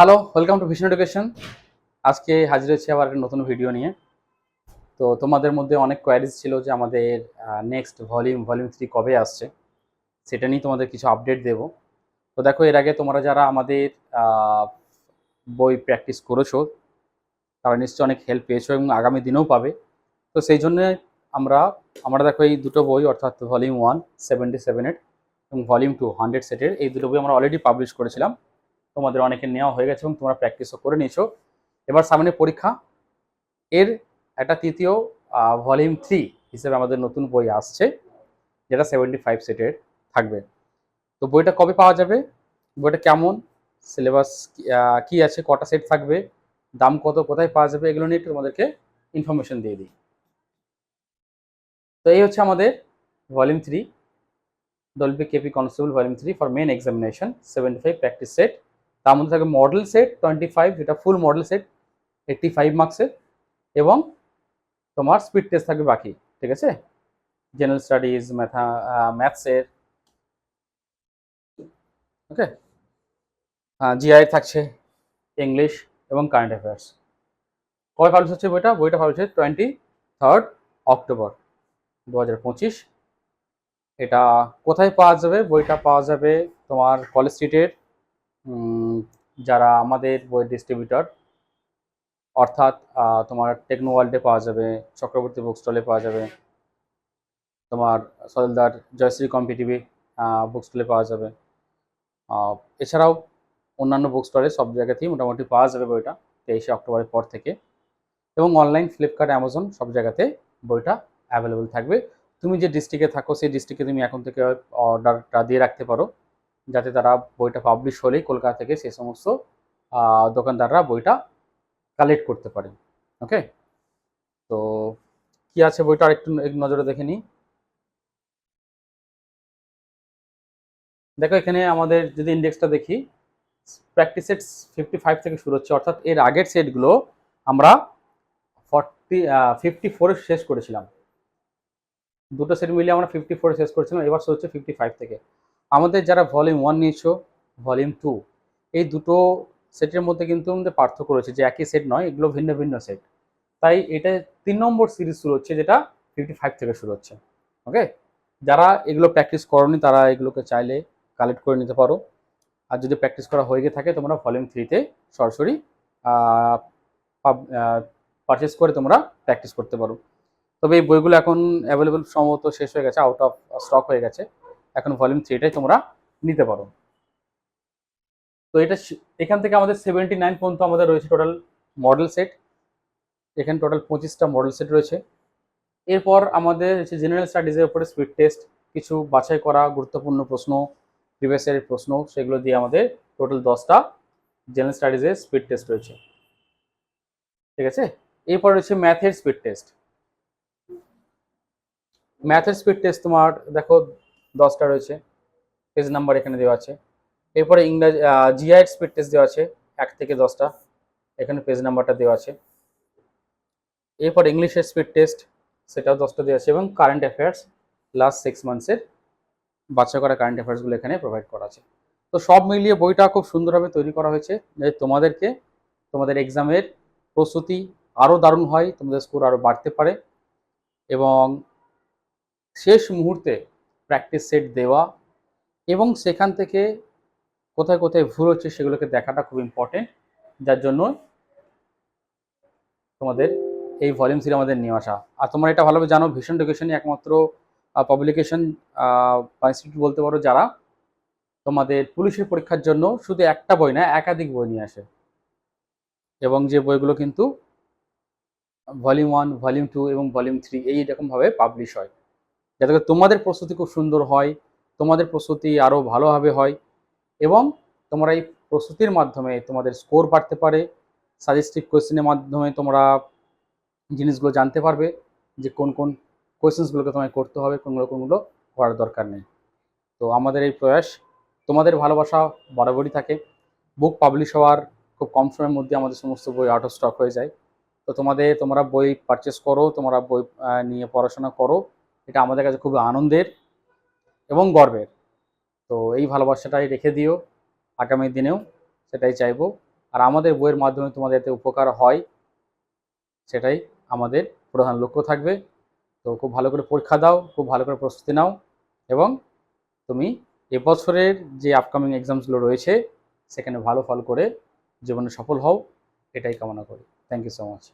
Hello welcome to vision education আজকে হাজির হয়েছি আবার একটা নতুন ভিডিও নিয়ে। তো তোমাদের মধ্যে অনেক কোয়ারিজ ছিল যে আমাদের নেক্সট ভলিউম ভলিউম থ্রি কবে আসছে। সেটা নিয়ে তোমাদের কিছু আপডেট দেব। তো দেখো, এর আগে তোমরা যারা আমাদের বই প্র্যাকটিস করেছ, তারা নিশ্চয়ই অনেক হেল্প পেয়েছ এবং আগামী দিনেও পাবে। তো সেই জন্য আমরা আমরা দেখো এই দুটো বই, অর্থাৎ ভলিউম ওয়ান সেভেন্টি সেভেনের এবং ভলিউম টু হান্ড্রেড সেটের এই দুটো বই আমরা অলরেডি পাবলিশ করেছিলাম। তোমাদের অনেকে নেওয়া হয়ে গেছে এবং তোমরা প্র্যাকটিসও করে নিয়েছো। এবার সামনে পরীক্ষা। এর একটা তৃতীয় ভলিউম থ্রি হিসেবে আমাদের নতুন বই আসছে, যেটা সেভেন্টি ফাইভ সেটের থাকবে। তো বইটা কবে পাওয়া যাবে? বইটা কেমন? সিলেবাস কি আছে? কটা সেট থাকবে? দাম কত? কোথায় পাওয়া যাবে? এগুলো নিয়ে তোমাদেরকে ইনফরমেশন দিয়ে দিই। তো এই হচ্ছে আমাদের volume three Dolby KP constable volume three for men examination seventy five practice set তার মধ্যে থাকবে মডেল সেট টোয়েন্টি ফাইভ যেটা full model set eighty five মার্কসের এবং তোমার স্পিড টেস্ট থাকবে বাকি, ঠিক আছে? জেনারেল স্টাডিজ ম্যাথা ম্যাথসের ওকে জিআই থাকছে ইংলিশ এবং কারেন্ট অ্যাফেয়ার্স কবে পাবলিশ হচ্ছে বইটা? বইটা পাবলিশ হচ্ছে টোয়েন্টি থার্ড অক্টোবর দু হাজার পঁচিশ। এটা কোথায় পাওয়া যাবে? বইটা পাওয়া যাবে তোমার কলেজ স্ট্রিটের যারা আমাদের বই ডিস্ট্রিবিউটর অর্থাৎ তোমার টেকনো ওয়ার্ল্ডে পাওয়া যাবে, চক্রবর্তী বুক স্টলে পাওয়া যাবে, তোমার সদলদার জয়শ্রী কম্পিটিভি বুক স্টলে পাওয়া যাবে। এছাড়াও অন্যান্য বুক স্টলে সব জায়গাতেই মোটামুটি পাওয়া যাবে বইটা, তেইশে অক্টোবরের পর থেকে। এবং অনলাইন ফ্লিপকার্ট অ্যামাজন সব জায়গাতে বইটা অ্যাভেলেবল থাকবে। তুমি যে ডিস্ট্রিক্টে থাকো, সেই ডিস্ট্রিক্টে তুমি এখন থেকে অর্ডারটা দিয়ে রাখতে পারো। যাতে তারা বইটা পাবলিশ হলেই কলকাতা থেকে সে সমস্ত দোকানদাররা বইটা কালেক্ট করতে পারে। ওকে তো কি আছে বইটা? আরেকটু নজরে দেখে নিই। দেখো এখানে আমাদের যদি ইন্ডেক্সটা দেখি প্র্যাকটিস সেট ফিফটি ফাইভ থেকে শুরু হচ্ছে। অর্থাৎ এর আগের সেটগুলো আমরা ফর্টি ফিফটি ফোরে শেষ করেছিলাম। দুটো সেট মিলিয়ে আমরা ফিফটি ফোরে শেষ করেছিলাম। এবার শুরু হচ্ছে ফিফটি ফাইভ থেকে। আমাদের যারা ভলিউম ওয়ান নিয়েছো ভলিউম টু এই দুটো সেটের মধ্যে কিন্তু আমাদের পার্থক্য রয়েছে যে একই সেট নয়, এগুলো ভিন্ন ভিন্ন সেট তাই এটা তিন নম্বর সিরিজ শুরু হচ্ছে যেটা ফিফটি ফাইভ থেকে শুরু হচ্ছে ওকে যারা এগুলো প্র্যাকটিস করনি তারা এগুলোকে চাইলে কালেক্ট করে নিতে পারো। আর যদি প্র্যাকটিস করা হয়ে গিয়ে থাকে তোমরা ভলিউম থ্রিতে সরাসরি পারচেস করে তোমরা প্র্যাকটিস করতে পারো। তবে এই বইগুলো এখন অ্যাভেলেবল সম্ভবত শেষ হয়ে গেছে আউট অফ স্টক হয়ে গেছে। এখন ভলিউম থ্রিটাই তোমরা নিতে পারো। তো এটা এখান থেকে আমাদের সেভেন্টি নাইন পর্যন্ত আমাদের রয়েছে টোটাল মডেল সেট এখানে টোটাল পঁচিশটা মডেল সেট রয়েছে। এরপর আমাদের হচ্ছে জেনারেল স্টাডিজের উপরে স্পিড টেস্ট কিছু বাছাই করা গুরুত্বপূর্ণ প্রশ্ন প্রিভিয়াস ইয়ারের প্রশ্ন, সেগুলো দিয়ে আমাদের টোটাল দশটা জেনারেল স্টাডিজের স্পিড টেস্ট রয়েছে। ঠিক আছে? এরপর রয়েছে ম্যাথের স্পিড টেস্ট ম্যাথের স্পিড টেস্ট তোমার, দেখো দশটা রয়েছে। পেজ নাম্বার এখানে দেওয়া আছে। এরপরে ইংরাজি জিআই স্পিড টেস্ট দেওয়া আছে, এক থেকে দশটা। এখানে পেজ নাম্বারটা দেওয়া আছে। এরপর ইংলিশের স্পিড টেস্ট সেটাও দশটা দেওয়া আছে এবং কারেন্ট অ্যাফেয়ার্স লাস্ট সিক্স মান্থসের বাচ্চা করা কারেন্ট অ্যাফেয়ার্সগুলো এখানে প্রোভাইড করা আছে। তো সব মিলিয়ে বইটা খুব সুন্দরভাবে তৈরি করা হয়েছে। যাতে তোমাদেরকে, তোমাদের এক্সামের প্রস্তুতি আরও দারুণ হয়, তোমাদের স্কোর আরও বাড়তে পারে এবং শেষ মুহূর্তে প্র্যাকটিস সেট দেওয়া এবং সেখান থেকে কোথায় কোথায় ভুল হচ্ছে সেগুলোকে দেখাটা খুব ইম্পর্টেন্ট যার জন্য তোমাদের এই ভলিউম থ্রি আমাদের নিয়ে আসা। আর তোমরা এটা ভালোভাবে জানো, ভীষণ এডুকেশনই একমাত্র পাবলিকেশন ইনস্টিটিউট বলতে পারো যারা, তোমাদের পুলিশের পরীক্ষার জন্য শুধু একটা বই না, একাধিক বই নিয়ে আসে। এবং যে বইগুলো কিন্তু ভলিউম ওয়ান ভলিউম টু এবং ভলিউম থ্রি এই রকমভাবে পাবলিশ হয়। যাতে করে তোমাদের প্রস্তুতি খুব সুন্দর হয়, তোমাদের প্রস্তুতি আরও ভালোভাবে হয় এবং তোমরা এই প্রস্তুতির মাধ্যমে তোমাদের স্কোর বাড়তে পারে। সাজেস্টিভ কোয়েশ্চেনের মাধ্যমে তোমরা জিনিসগুলো জানতে পারবে যে কোন কোন কোয়েশ্চেন্সগুলোকে তোমায় করতে হবে কোনগুলো কোনগুলো করার দরকার নেই। তো আমাদের এই প্রয়াস, তোমাদের ভালোবাসা বরাবরই থাকে। বুক পাবলিশ হওয়ার খুব কম সময়ের মধ্যে আমাদের সমস্ত বই আউট অফ স্টক হয়ে যায়। তো তোমাদের, তোমরা বই পারচেস করো, তোমরা বই নিয়ে পড়াশোনা করো। এটা আমাদের কাছে খুব আনন্দের এবং গর্বের। তো এই ভালোবাসাটাই রেখে দিও, আগামী দিনেও সেটাই চাইব। আর আমাদের বইয়ের মাধ্যমে তোমাদের এতে উপকার হয়, সেটাই আমাদের প্রধান লক্ষ্য থাকবে। তো খুব ভালো করে পরীক্ষা দাও, খুব ভালো করে প্রস্তুতি নাও এবং তুমি এবছরের যে আপকামিং এক্সামসগুলো রয়েছে, সেখানে ভালো ফল করে জীবনে সফল হও, এটাই কামনা করি। Thank you so much